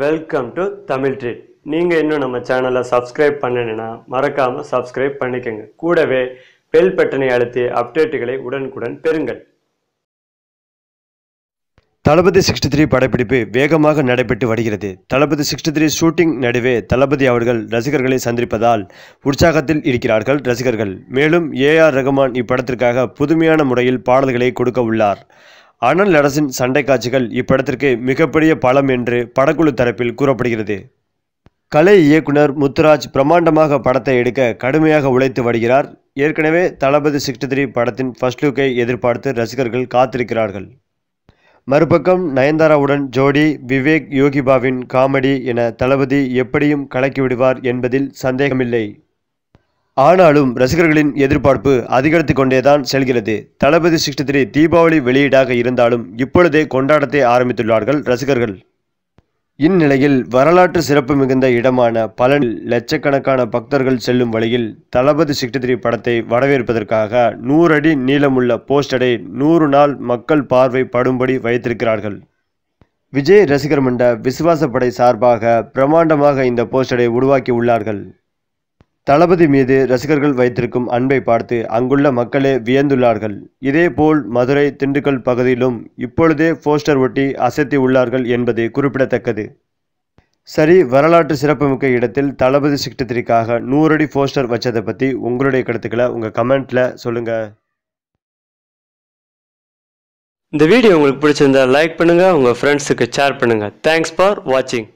Welcome to Tamil treat நீங்கள் இன்னும் நம்ம சேனலை சப்ஸ்கிரைப் பண்ணணுன்னா மறக்காமல் சப்ஸ்கிரைப் பண்ணிக்கோங்க. கூடவே பெல் பட்டனை அழுத்தி அப்டேட்டுகளை உடனுக்குடன் பெறுங்கள். தளபதி சிக்ஸ்டி த்ரீ படப்பிடிப்பு வேகமாக நடைபெற்று வருகிறது. தளபதி சிக்ஸ்டி த்ரீ ஷூட்டிங் நடுவே தளபதி அவர்கள் ரசிகர்களை சந்திப்பதால் உற்சாகத்தில் இருக்கிறார்கள் ரசிகர்கள். மேலும் ஏ ஆர் ரகுமான் இப்படத்திற்காக புதுமையான முறையில் பாடல்களை கொடுக்க உள்ளார். அனல் அரசின் சண்டை காட்சிகள் இப்படத்திற்கு மிகப்பெரிய பலம் என்று படக்குழு தரப்பில் கூறப்படுகிறது. கலை இயக்குனர் முத்துராஜ் பிரம்மாண்டமாக படத்தை எடுக்க கடுமையாக உழைத்து வருகிறார். ஏற்கனவே தளபதி சிக்ஸ்டி த்ரீ படத்தின் ஃபர்ஸ்ட் லுக்கை எதிர்பார்த்து ரசிகர்கள் காத்திருக்கிறார்கள். மறுபக்கம் நயன்தாராவுடன் ஜோடி விவேக் யோகிபாவின் காமெடி என தளபதி எப்படியும் கலக்கிவிடுவார் என்பதில் சந்தேகமில்லை. ஆனாலும் ரசிகர்களின் எதிர்பார்ப்பு அதிகரித்து கொண்டேதான் செல்கிறது. தளபதி சிக்ஸ்டி த்ரீ தீபாவளி வெளியீடாக இருந்தாலும் இப்பொழுதே கொண்டாடத்தை ஆரம்பித்துள்ளார்கள் ரசிகர்கள். இந்நிலையில் வரலாற்று சிறப்பு மிகுந்த இடமான பலன் லட்சக்கணக்கான பக்தர்கள் செல்லும் வழியில் தளபதி சிக்ஸ்டி த்ரீ படத்தை வரவேற்பதற்காக நூறு அடி நீளமுள்ள போஸ்டரை நூறு நாள் மக்கள் பார்வை படும்படி வைத்திருக்கிறார்கள். விஜய் ரசிகர் மன்ற விசுவாசப்படை சார்பாக பிரம்மாண்டமாக இந்த போஸ்டரை உருவாக்கி உள்ளார்கள் தளபதி மீது ரசிகர்கள் வைத்திருக்கும் அன்பை பார்த்து அங்குள்ள மக்களே வியந்துள்ளார்கள். இதேபோல் மதுரை திண்டுக்கல் பகுதியிலும் இப்பொழுதே போஸ்டர் ஒட்டி அசத்தி உள்ளார்கள் என்பது குறிப்பிடத்தக்கது. சரி வரலாற்று சிறப்புமிக்க இடத்தில் தளபதி சிக்ஸ்டி நூறடி போஸ்டர் வச்சதை பற்றி உங்களுடைய கருத்துக்களை உங்கள் கமெண்ட்டில் சொல்லுங்கள் இந்த வீடியோ உங்களுக்கு பிடிச்சிருந்தா லைக் பண்ணுங்கள் உங்கள் ஃப்ரெண்ட்ஸுக்கு ஷேர் பண்ணுங்கள் தேங்க்ஸ் ஃபார் வாட்சிங்